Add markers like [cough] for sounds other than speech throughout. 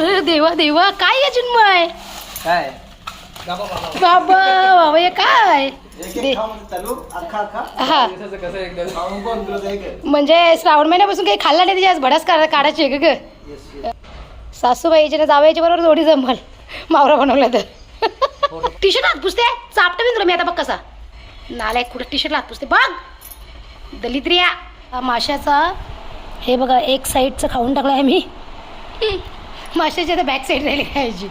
अरे देवा देवा काय आहे चिन्मय? काय? बाबा बाबा. हे काय? दे. हा. कसं एकदम? म्हणजे श्रावण महिन्यापासून काही खाल्ला नाही त्याची आज भडास काढ काढायची आहे का ग. सासूबाईची ना जावयाच्या बरोबर जोडी जमल. मावरा बनवला तर. टी शर्ट हात पुसते? चापट मी तुला मी आता बघ कसा. नालायक कुठं टी शर्ट हात पुसते? बघ. दलित्रिया हा माशाचा हे बघा एक साईडचं खाऊन टाकलं आहे मी. माशाची आता बॅक साईड राहिली खायची.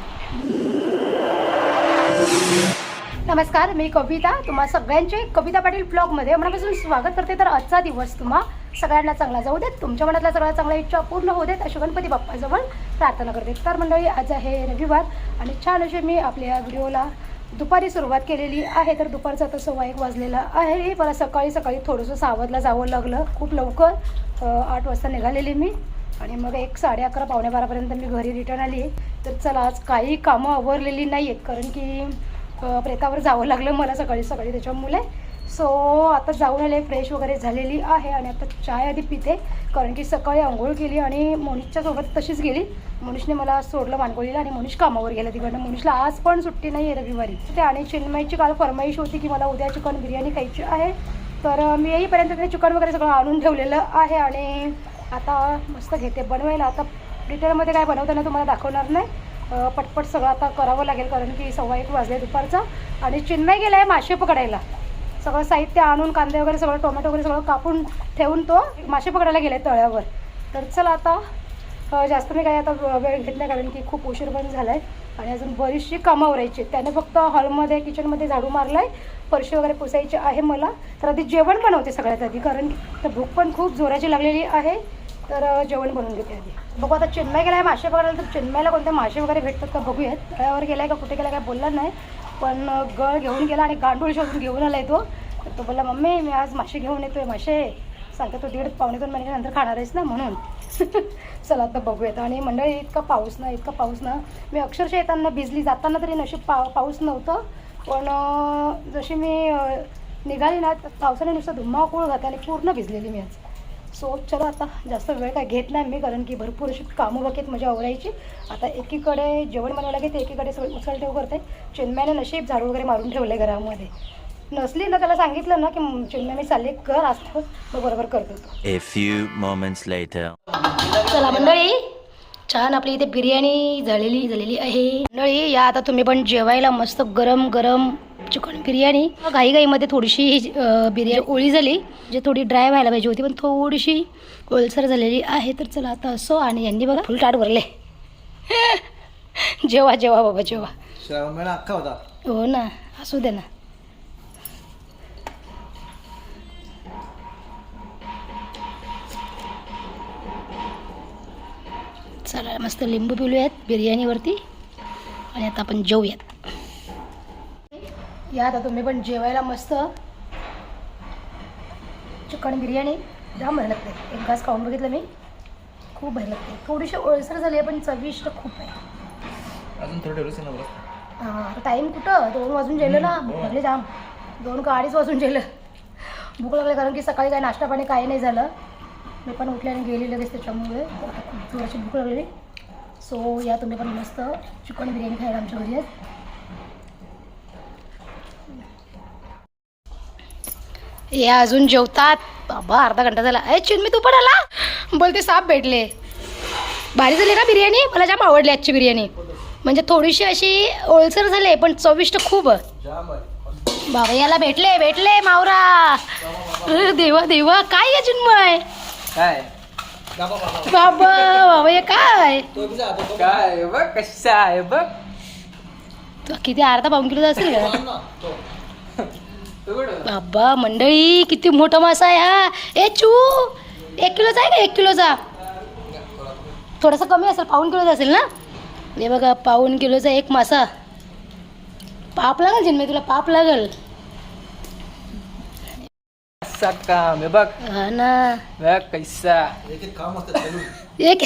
नमस्कार मी कविता. तुम्हा सगळ्यांचे कविता पाटील ब्लॉगमध्ये मनापासून स्वागत करते. तर आजचा दिवस तुम्हा सगळ्यांना चांगला जाऊ देत. तुमच्या मनातल्या सगळ्या चांगल्या इच्छा पूर्ण होऊ देत अशी गणपती बाप्पाजवळ प्रार्थना करते. तर मंडळी आज आहे रविवार आणि छान असे मी आपल्या व्हिडिओला दुपारी सुरुवात केलेली आहे. तर दुपारचा आता सव्वा एक वाजलेला आहे. मला सकाळी सकाळी थोडंसं सावधला जावं लागलं. खूप लवकर आठ वाजता निघालेली मी. आणि मग एक साडे अकरा पावणे बारापर्यंत मी घरी रिटर्न आली. तर चला आज काही कामं आवरलेली नाही आहेत कारण की प्रेतावर जावं लागलं मला सकाळी सकाळी त्याच्यामुळे. सो आता जाऊन आले फ्रेश वगैरे झालेली आहे आणि आता चाय आधी पिते कारण की सकाळी आंघोळ केली आणि मोनिशच्या सोबत तशीच गेली. मोनिशने मला सोडलं मानकोळीला आणि मोनिश कामावर गेला तिकडनं. मोनिशला आज पण सुट्टी नाही आहे रविवारी. ते आणि चिन्मयची काल फरमाईश होती की मला उद्या चिकन बिर्याणी खायची आहे. तर मी येईपर्यंत ते चिकन वगैरे सगळं आणून ठेवलेलं आहे आणि आता मस्त घेते. बनवायला आता डिटेलमध्ये काय बनवताना तुम्हाला दाखवणार नाही. पटपट सगळं आता करावं लागेल कारण की सव्वा एक वाजले दुपारचा. आणि चिन्मय गेला आहे मासे पकडायला. सगळं साहित्य आणून कांदे वगैरे सगळं टोमॅटो वगैरे सगळं कापून ठेवून तो मासे पकडायला गेले तळ्यावर. तर चला आता जास्त मी काही आता वेळ घेत नाही कारण की खूप उशीर पण झाला आहे आणि अजून बरीचशी कामं आवरायची त्याने फक्त हॉलमध्ये किचनमध्ये झाडू मारला आहे फरशी वगैरे पुसायची आहे मला. तर आधी जेवण बनवते सगळ्यात आधी कारण तर भूक पण खूप जोराची लागलेली आहे. तर जेवण बनवून घेते आधी. बघू आता चिन्मय गेला आहे मासे पकडायला तर चिन्मयला कोणते मासे वगैरे भेटतात का बघूयात. तळ्यावर आहे का कुठे गेला काय बोलला नाही. पण गळ घेऊन गेला आणि गांडूळ शोधून घेऊन आला तो. तर तो बोलला मम्मी मी आज मासे घेऊन येतोय मासे. सांगतो तो दीड पावणे दोन महिन्यानंतर खाणार आहेस ना म्हणून. [laughs] चला आता बघूयात. आणि मंडळी इतका पाऊस ना इतका पाऊस ना. मी अक्षरशः येताना भिजली जाताना तरी नशीब पा पाऊस नव्हतं. पण जशी मी निघाली ना पावसाने नुसतं धुम्माकूळ घात आणि पूर्ण भिजलेली मी आज. सो चला आता जास्त वेळ काय घेत नाही मी कारण की भरपूर अशी कामं बाकीत माझी आवरायची. आता एकीकडे जेवण बनवायला घेते एकीकडे सगळं उचल ठेव करते. चिन्मयाने नशीब झाडू वगैरे मारून ठेवलं घरामध्ये. नसली ना त्याला सांगितलं ना की चिन्मयाने चालले कर असतं मग बरोबर करतो तो. चला मंडळी छान आपली इथे बिर्याणी झालेली झालेली आहे. मंडळी या आता तुम्ही पण जेवायला मस्त गरम गरम चिकन बिर्याणी. घाई घाईमध्ये थोडीशी बिर्याणी ओळी झाली. म्हणजे थोडी ड्राय व्हायला पाहिजे होती पण थोडीशी ओलसर झालेली आहे. तर चला आता असो आणि यांनी बघा फुल ताट भरले. [laughs] जेवा जेवा बाबा जेवा. श्रावण महिना अख्खा होता. हो ना असू दे ना. चला मस्त लिंबू पिलूयात बिर्याणीवरती. आणि आता आपण जेवूयात. या आता तुम्ही पण जेवायला मस्त. चिकन बिर्याणी. जाम भारी लागते एक घास खाऊन बघितलं मी. खूप भारी लागते थोडीशी ओळसर झाली आहे पण चविष्ट खूप आहे. अजून थोडं हा टाईम कुठं? दोन वाजून गेलं ना. भूक लागली जाम. दोन का अडीच वाजून गेलं भूक लागली कारण की सकाळी काय नाश्ता पाणी काही नाही झालं. मी पण उठले आणि गेली लगेच त्याच्यामुळे. जोराची भूक लागलेली सो या तुम्ही पण मस्त चिकन बिर्याणी खायला आमच्या घरी. आहेत या अजून जेवतात? बाबा अर्धा घंटा झाला. ए चिन्मी तू पण आला? बोलते साप भेटले. भारी झाली का बिर्याणी? मला जाम आवडली आजची बिर्याणी. म्हणजे थोडीशी अशी ओलसर झाली पण चविष्ट खूप. बाबा याला भेटले भेटले मावरा. अरे देवा देवा काय आहे चिन्मय? काय? बाबा बाबा हे काय? काय बघ कसा आहे बघ. तो किती अर्धा पाऊन किलो असेल. का? बाबा मंडळी किती मोठा मासा आहे हा. ए चू एक किलोचा आहे का? एक किलोचा. थोडासा कमी असेल पाऊन किलोचा असेल ना? हे बघा पाऊन किलोचा एक मासा. पाप लागेल जिन्मे तुला पाप लागेल. काम बघ. हा ना. बघ कैसा. एक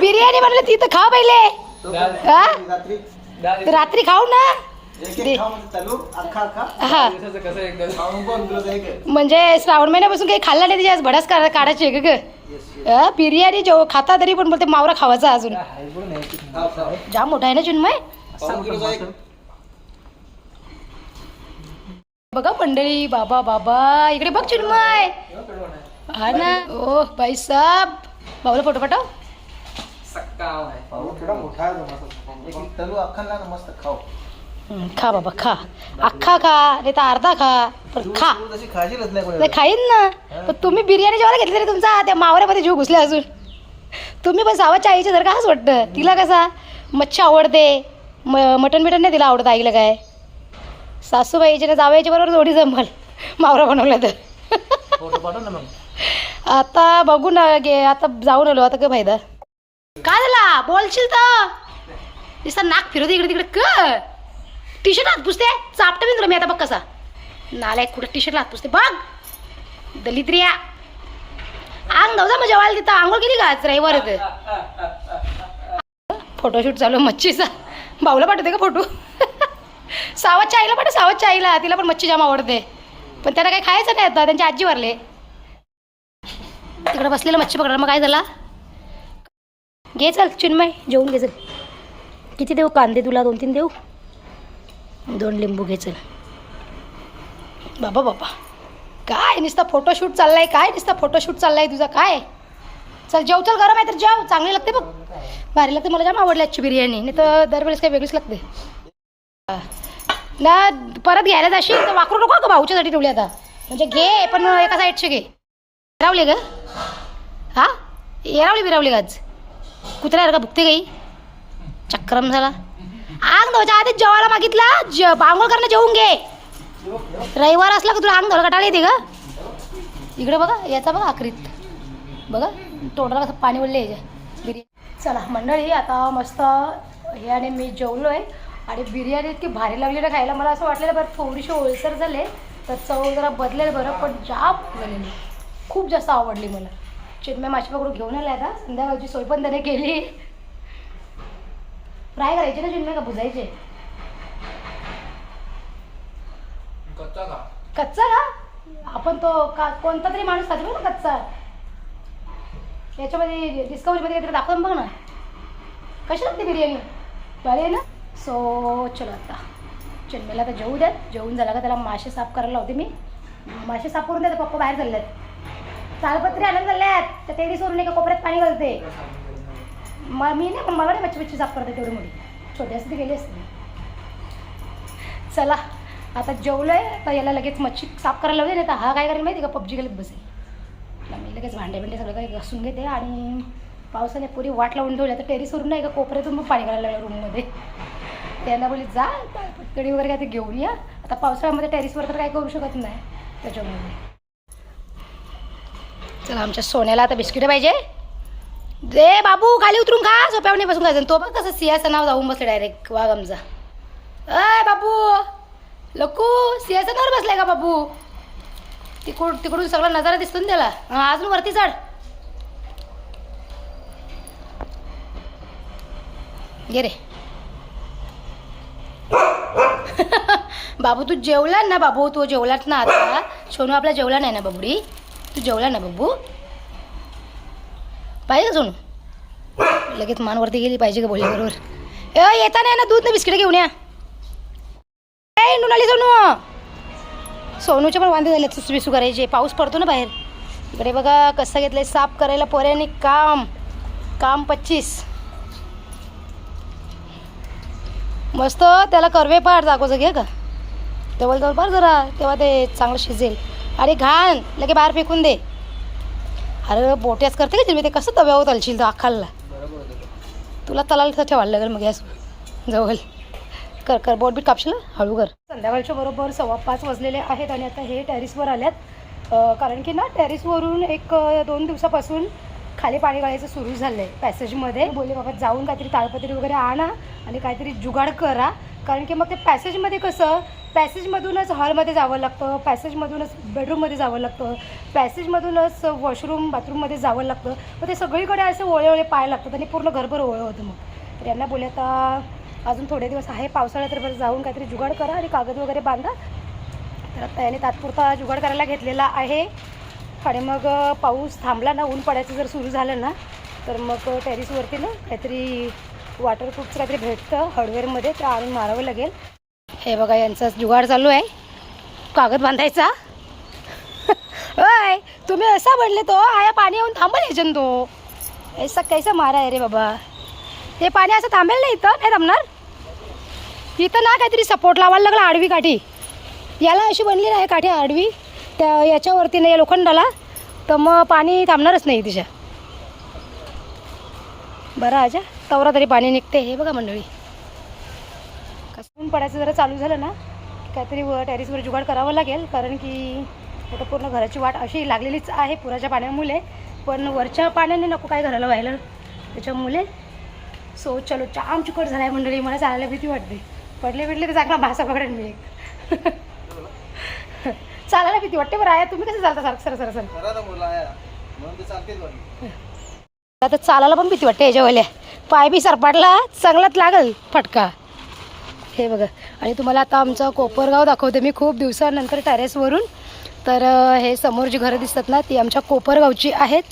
बिर्याणी म्हणलं ती तर खा पहिले. हा? तर रात्री खाऊ ना. हा. कसं एकदम म्हणजे श्रावण महिन्यापासून काही खाल्ला नाही त्याची आज भडास काढ- काढायची ग? बिर्याणी जेव खाता तरी पण बोलते मावरा खावाचा अजून. जाम मोठा आहे ना चिन्मय. बघा मंडळी बाबा बाबा. इकडे बघ चिन्मय. हा ना. O by Saab. बाबूला फोटो पाठव. सक्काम आहे. पाहू केवढा मोठा आहे मस्त. खाऊ खा बाबा खा. अख्खा खा नाही तर अर्धा खा. पण खा. तू तशी खाशीलच नाही खाईन ना. पण तुम्ही बिर्याणी जेवायला घेतली तरी तुमचा त्या मावऱ्यामध्ये जीव घुसले अजून. तुम्ही पण सावाच्या आईच्या जर का असं वाटतं तिला कसा? मच्छी आवडते. म मटण बिटन नाही तिला आवडत आईला काय. सासूबाईच्या ना जावयाच्या बरोबर जोडी जमल. मावरा बनवला तर. फोटो पाठव ना मग. आता बघू ना गे आता जाऊन आलो. आता काय फायदा काय झाला? बोलशील तर. नाक फिरवते इकडे तिकडे. क टी शर्ट हात पुसते? चापटे मी तुला मी आता बघ कसा. नालाय कुठं टी शर्ट हात पुसते? बघ. दलित्रिया अंग नव्हता मग जेवायला तिथं. आंघोळ किती का रविवार येते फोटोशूट चालू मच्छीचा. भाऊला पाठवते का फोटो सावतच्या आईला पाठव सावतच्या आईला तिला पण मच्छी जाम आवडते. पण त्यांना काही खायचं नाही आता. त्यांची आजी वरले. तिकडे बसलेलं मच्छी पकडा मग काय झाला? घे चल चिन्मय. जेवून घे चल. किती देऊ? कांदे तुला? दोन तीन देऊ? दोन लिंबू घ्यायचं बाबा बाबा. काय नुसता फोटोशूट चाललाय काय नुसता फोटोशूट चाललाय तुझा काय? चल जेव चल गरम आहे तर जेव चांगली लागते बघ. भारी लागते मला जाम आवडली आजची बिर्याणी नाही तर दरवेळेस काही वेगळीच लागते. ना परत घ्यायला जाशील तर वाकरू नको का भाऊच्यासाठी ठेवली आता. म्हणजे घे पण एका साईडचे घे. रावले ग. हा? येरावली बिरावली का आज. कुत्र्यासारखा भुकते काही? चक्रम झाला. आंग धोच्या आधीच जेवायला मागितला. जे बांगोळ करणं जेवून घे. रविवार असला का तुला अंग धोला कटाळी येते ग. इकडे बघा याचा बघा आखरीत. बघा तोंडाला कसं पाणी वळले याच्या. बिर्याणी. चला मंडळी आता मस्त हे आणि मी जेवलो आहे आणि बिर्याणी इतकी भारी लागली ना खायला. मला असं वाटलेलं बरं थोडीशी ओळसर झाले. तर चव जरा बदलेल बरं पण जाप झालेली खूप जास्त आवडली मला. चिन्मय माशी पकडून घेऊन आला आता. संध्याकाळची सोय पण त्याने केली. फ्राय करायचे ना चिन्मय का बुजायचे कच्चा का? कच्चा का? आपण तो का कोणता तरी माणूस खातो ना कच्चा. याच्यामध्ये डिस्कवरीमध्ये काहीतरी दाखव ना बघ ना. कशी लागते बिर्याणी? बरी ना सो चलो आता. चिन्मयला आता जेवू द्यात जेवून झाला का त्याला मासे साफ करायला लावते मी. मासे साफ करून द्या पप्पा बाहेर चालल्यात तालपत्री आणून चालल्यात. तर टेरिसवरून एका कोपऱ्यात पाणी घालते. म मी नाही पण मला नाही मच्छी मच्छी साफ करते तेवढी मोठी. छोटी असते गेली असते. चला आता जेवलं आहे तर याला लगेच मच्छी साफ करायला लावते नाही तर हा काय करेल माहिती का? पबजी गेलेत बसेल. मी लगेच भांडे बिंडे सगळं काही घासून घेते आणि पावसाने पुरी वाट लावून ठेवली. आता टेरिसवरून नाही का कोपऱ्यातून मग पाणी घालायला लागलं रूममध्ये त्यांना बोलली जा पटकडी वगैरे काय ते घेऊन या. आता पावसाळ्यामध्ये टेरिसवर तर काय करू शकत नाही. त्याच्यामुळे. चला आमच्या सोन्याला आता बिस्किटं पाहिजे. दे बाबू खाली उतरून खा. सोप्यावर नाही बसून खायचं. तो बघ कसं सियाचं नाव जाऊन बसलं डायरेक्ट वाघ आमचा अय बाबू. लकू सियाचं नावर बसलाय का बाबू? तिकडून तिकडून सगळा नजारा दिसतो ना त्याला. अजून वरती चढ. गे रे. [laughs] बाबू तू जेवला ना बाबू? तू जेवलात ना आता? सोनू आपला जेवला नाही ना बाबुडी? तू जेवला ना बाबू? पाहिजे का सोनू? लगेच मानवरती गेली पाहिजे का बोलल्याबरोबर ए येता नाही ना दूध ना बिस्किट घेऊन या. ए नुनाली सोनू. सोनूचे पण वांदे झाले विसू करायचे. पाऊस पडतो ना बाहेर. इकडे बघा कसं घेतलंय साफ करायला पोऱ्याने काम. काम पच्चीस. मस्त त्याला करवे पार दाखवायचं घे का तेव्हा जवळ पार जरा तेव्हा ते चांगलं शिजेल. अरे घाण लगे बाहेर फेकून दे. अरे बोट्याच करते का तुम्ही ते कसं तव्यावर तलशील तो अख्खाला? तुला तलाला तर ठेवायला लागेल मग गॅस जवळ कर कर बोट बीट कापशील हळू कर. संध्याकाळच्या बरोबर सव्वा पाच वाजलेले आहेत आणि आता हे टॅरिसवर आल्यात. कारण की ना टॅरिसवरून एक दोन दिवसापासून खाली पाणी गाळायचं सुरू झालं आहे पॅसेजमध्ये बोलले बाबा जाऊन काहीतरी ताळपत्री वगैरे आणा आणि काहीतरी जुगाड करा. कारण की मग ते पॅसेजमध्ये कसं पॅसेजमधूनच हॉलमध्ये जावं लागतं पॅसेजमधूनच बेडरूममध्ये जावं लागतं पॅसेजमधूनच वॉशरूम बाथरूममध्ये जावं लागतं. मग ते सगळीकडे असे ओळे ओळे पाय लागतात आणि पूर्ण घरभर ओळं होतं मग. तर यांना बोलले आता अजून थोडे दिवस आहे पावसाळ्यात तर बरं जाऊन काहीतरी जुगाड करा आणि कागद वगैरे बांधा. तर आता याने तात्पुरता जुगाड करायला घेतलेला आहे. आणि मग पाऊस थांबला ना ऊन पडायचं जर सुरू झालं ना तर मग टेरिसवरती ना काहीतरी वॉटरप्रूफचं काहीतरी भेटतं हार्डवेअरमध्ये तर आणून मारावं लागेल. हे बघा यांचा जुगाड चालू आहे. कागद बांधायचा. [laughs] अय तुम्ही असा म्हणले तो हो, आया पाणी येऊन थांबल याच्यान तो ऐसा कैसा मारा आहे रे बाबा. हे पाणी असं थांबेल ना इथं? नाही थांबणार? इथं ना काहीतरी सपोर्ट लावायला लागला आडवी काठी. याला अशी बनली नाही काठी आडवी. त्या याच्यावरती नाही या लोखंडाला. तर मग पाणी थांबणारच नाही तिच्या. बरं आजा. तवरा तरी पाणी निघते हे बघा मंडळी. कसं पडायचं जरा चालू झालं ना काहीतरी वर टेरिसवर जुगाड करावं लागेल कारण की आता पूर्ण घराची वाट अशी लागलेलीच आहे पुराच्या पाण्यामुळे. पण वरच्या पाण्याने नको काय घराला व्हायला. त्याच्यामुळे सो चलो जाम चिकट झाला आहे मंडळी मला चालायला भीती वाटते. पडले बिडले तर चांगला भासा पकडेन मी एक. [laughs] चालायला भीती वाटते बरं आहे तुम्ही कसं चालता? सारखं सर सर सर आता चालायला पण भीती वाटते याच्यावाल्या. पाय बी सरपाटला चांगलाच लागल फटका. हे बघा आणि तुम्हाला आता आमचं कोपरगाव दाखवते मी खूप दिवसानंतर टेरेसवरून. तर हे समोर जी घरं दिसतात ना ती आमच्या कोपरगावची आहेत.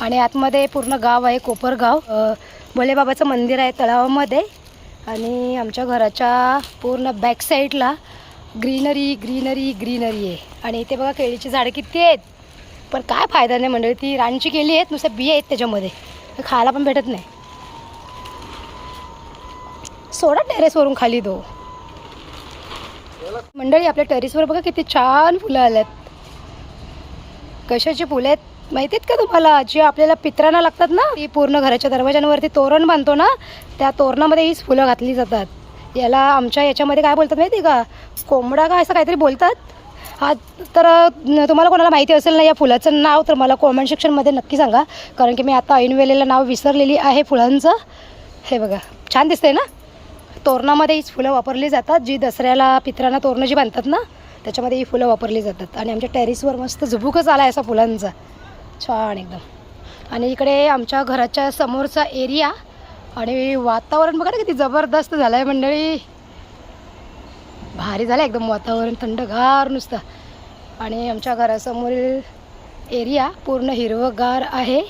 आणि आतमध्ये पूर्ण गाव आहे कोपरगाव. भोलेबाबाचं मंदिर आहे तळावामध्ये. आणि आमच्या घराच्या पूर्ण बॅक साईडला ग्रीनरी ग्रीनरी ग्रीनरी आहे. आणि इथे बघा केळीची झाडं किती आहेत. पण काय फायदा नाही मंडळी ती रानची केली आहेत नुसत्या बिया आहेत त्याच्यामध्ये. खायला पण भेटत नाही. सोडा टेरेसवरून खाली दो मंडळी आपल्या टेरेसवर बघा किती छान फुलं आल्यात. कशाची फुलं आहेत? माहिती आहेत का तुम्हाला? जी आपल्याला पित्रांना लागतात ना ती पूर्ण घराच्या दरवाज्यांवरती तोरण बांधतो ना त्या तोरणामध्ये हीच फुलं घातली जातात. याला आमच्या याच्यामध्ये काय बोलतात माहिती आहे का? कोंबडा का असं काहीतरी बोलतात? हा तर तुम्हाला कोणाला माहिती असेल ना या फुलाचं नाव तर मला कॉमेंट सेक्शनमध्ये नक्की सांगा. कारण की मी आता ऐनवेलेलं नाव विसरलेली आहे फुलांचं. हे बघा छान दिसतंय ना? तोरणामध्ये हीच फुलं वापरली जातात. जी दसऱ्याला पित्रांना तोरणं जी बांधतात ना त्याच्यामध्ये ही फुलं वापरली जातात. आणि आमच्या टेरिसवर मस्त झुबुकच आला आहे असा फुलांचा. छान एकदम. आणि इकडे आमच्या घराच्या समोरचा एरिया आणि वातावरण बघा ना किती जबरदस्त झालं आहे मंडळी. भारी झालं एकदम वातावरण थंडगार नुसतं. आणि आमच्या घरासमोरील एरिया पूर्ण हिरवंगार आहे.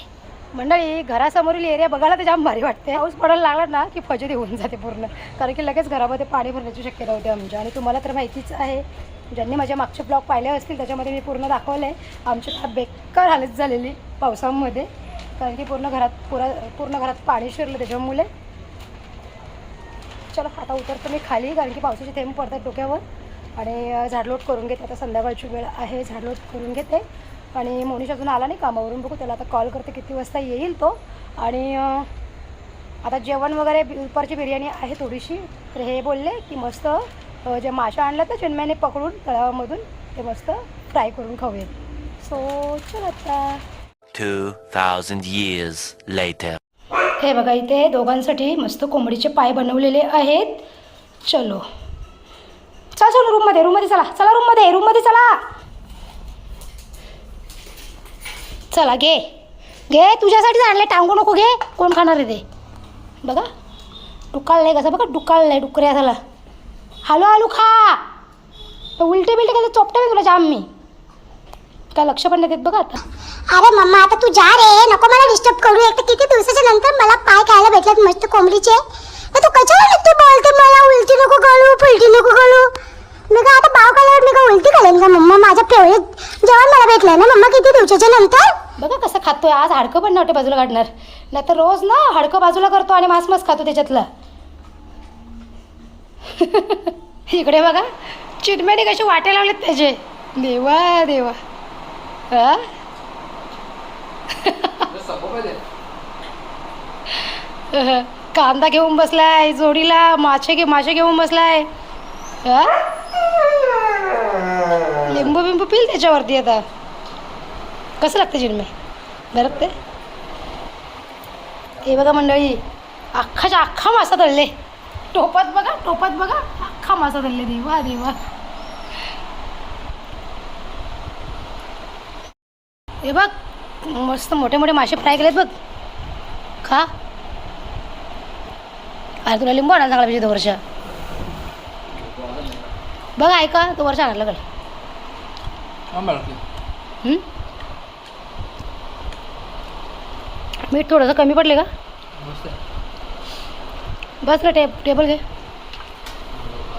मंडळी घरासमोरील एरिया बघायला तर जाम भारी वाटते. पाऊस पडायला लागला ना की फजिती होऊन जाते पूर्ण. कारण की लगेच घरामध्ये पाणी भरण्याची शक्यता होते आमच्या. आणि तुम्हाला तर माहितीच आहे ज्यांनी माझ्या मागचे ब्लॉग पाहिले असतील त्याच्यामध्ये मी पूर्ण दाखवलं आहे आमची तर बेकार हालत झालेली पावसामध्ये. कारण की पूर्ण घरात पुरा पूर्ण घरात पाणी शिरलं त्याच्यामुळे. चला आता उतरतो मी खाली कारण की पावसाचे थेंब पडतात डोक्यावर. आणि झाडलोट करून घेते. आता संध्याकाळची वेळ आहे झाडलोट करून घेते. आणि मोनिश अजून आला नाही कामावरून. बघू त्याला आता कॉल करते किती वाजता येईल तो. आणि आता जेवण वगैरे दुपारची बिर्याणी आहे थोडीशी. तर हे बोलले की मस्त जे माशा आणल्या तर चिन्मयाने पकडून तळावामधून ते मस्त फ्राय करून खाऊयात. सो चल आता. 2,000 years later. हे बघा इथे दोघांसाठी मस्त कोंबडीचे पाय बनवलेले आहेत. चलो. चला चलो रूममध्ये रूममध्ये चला. चला रूममध्ये रूममध्ये चला. चला घे. घे तुझ्यासाठीच आणले टांगू नको घे. कोण खाणार आहे ते? बघा. डुकाळलंय कसं बघा डुकाळलंय डुकऱ्या झाला. हॅलो हॅलो खा. उलटे बिलटे कसं चोपटे मी तुला जाम मी. काय लक्ष पण नाही देत बघा आता. अरे मम्मा आता तू जा रे. नको मला डिस्टर्ब करू. एक तर किती दिवसाच्या नंतर मला पाय खायला भेटलेत मस्त कोंबडीचे. तू कशाला तू बोलते मला? उलटी नको घालू फुलटी नको घालू मी का आता पाव खाल्यावर मी का उलटी घालेन का? मम्मा माझ्या फेवरेट जेवण मला भेटलंय ना? मम्मा किती दिवसाच्या नंतर? बघा कसं खातोय. आज हाडकं पण नव्हते बाजूला काढणार. नाही तर रोज ना हाडकं बाजूला करतो आणि मांस मास खातो त्याच्यातलं. [laughs] इकडे बघा. चिटमेने कसे वाटे लावलेत त्याचे. देवा देवा. हा? [laughs] कांदा घेऊन बसलाय जोडीला मासे घे मासे घेऊन बसलाय. हा? लिंबू बिंबू पिल त्याच्यावरती आता. कसं लागतं चिडमे बरं ते. हे बघा मंडळी अख्खाच्या अख्खा मासा तळले. टोपात बघा टोपात बघा अख्खा मासा तळले. देवा देवा. हे बघ मस्त मोठे मोठे मासे फ्राय केलेत बघ. खा. अरे तुला लिंबू आणायला चांगला पाहिजे तो वर्ष. बघ ऐका तो वर्ष आणायला लागेल. मीठ थोडंसं कमी पडले का? बस ना टेब टेबल घे.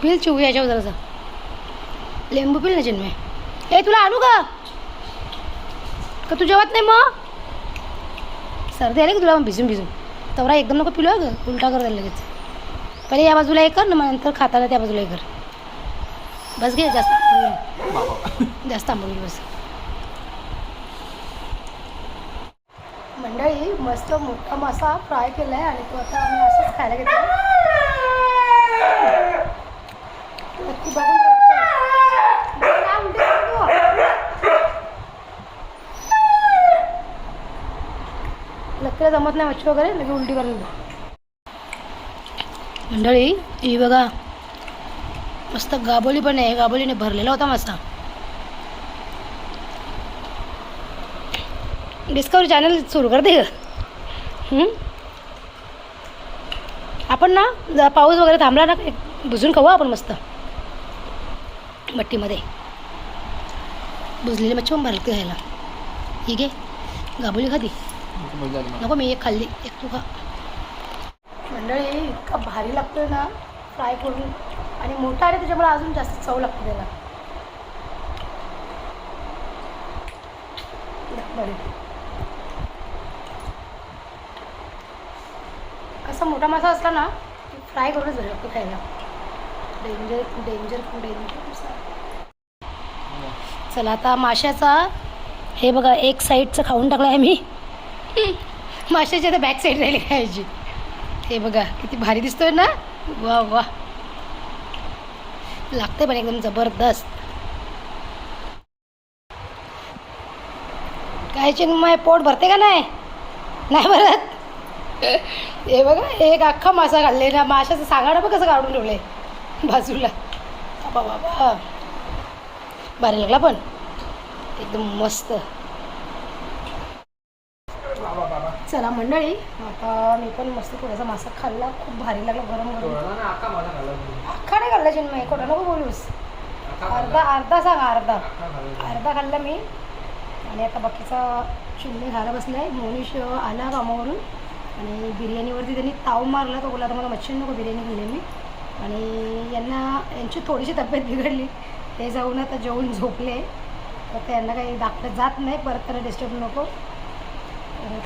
पिल चिवू याच्यावर जरासा. लिंबू पिल ना चिन्मय. ए तुला आणू का का तू जेवत नाही मग? सर्दी आली का तुला मग भिजून भिजून. तवरा एकदम नको पिलो ग. उलटा कर द्यायला लगेच. पहिले या बाजूला एक कर ना मग नंतर खाताना त्या बाजूला एक कर. बस घे जास्त. जास्त आंबवली बस मंडळी मस्त मोठा मासा फ्राय केला आहे आणि तो आता आम्ही असंच खायला घेतो नक्की बघून. लकीला जमत नाही मच्छी वगैरे लगे उलटी करून मंडळी ही बघा मस्त गाबोली पण आहे. गाबोलीने भरलेला होता मासा डिस्कवरी चॅनल सुरू कर दे ग आपण ना जर पाऊस वगैरे थांबला ना एक भुजून खाऊ आपण मस्त. भट्टीमध्ये भुजलेली मच्छी पण भरते खायला. ठीक आहे गाबोली खाती. नको मी एक खाल्ली. एक तू खा. मंडळी इतका भारी लागतोय ना फ्राय करून. आणि मोठा आहे त्याच्यामुळे अजून जास्त चव लागते त्याला. बरे. कसा मोठा मासा असला ना की फ्राय करूनच झालं लागतो खायला. डेंजर डेंजर डेंजर चला आता माशाचा हे बघा एक साईडचं खाऊन टाकलं आहे मी. माशाची आता बॅक साईड राहिली खायची. हे बघा किती भारी दिसतोय ना? वा वा. लागते पण एकदम जबरदस्त. काय चिन्मय पोट भरते का नाही? नाही भरत. हे बघा एक अख्खा मासा खाल्ले ना माशाचं सांगाडं बघ कसं काढून ठेवलंय? बाजूला. बाबा बाबा. भारी लागला पण. एकदम मस्त. चला मंडळी आता मी पण मस्त थोडासा मासा खाल्ला. खूप भारी लागला गरम गरम थोडा खाल्ला तुम्ही. अख्खा नाही खाल्ला चिन्मय नको बोलूस अर्धा अर्धा सांग अर्धा अर्धा खाल्ला मी आणि आता बाकीचा चिमणी खायला बसला आहे मोनिश आला कामावरून आणि बिर्याणीवरती त्यांनी ताव मारला तो बोला आता मला मच्छी नको बिर्याणी केली मी आणि यांना यांची थोडीशी तब्येत बिघडली ते जाऊन आता जेवून झोपले तर त्यांना काही दाखलं जात नाही परत त्यांना डिस्टर्ब नको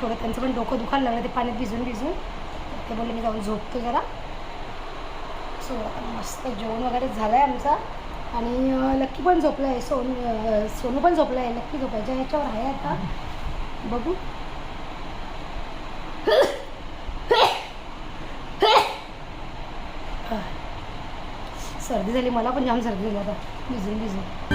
थोडं त्यांचं पण डोकं दुखायला लागलं ते पाण्यात भिजून भिजून ते बोलले मी जाऊन झोपतो जरा सो आता मस्त जेवण वगैरे झालं आहे आमचा. आणि लक्की पण झोपलं आहे सोनू सोनू पण झोपलं आहे लक्की झोपायच्या ह्याच्यावर आहे आता. बघू. सर्दी झाली मला पण जाम सर्दी झाली आता. भिजून भिजून.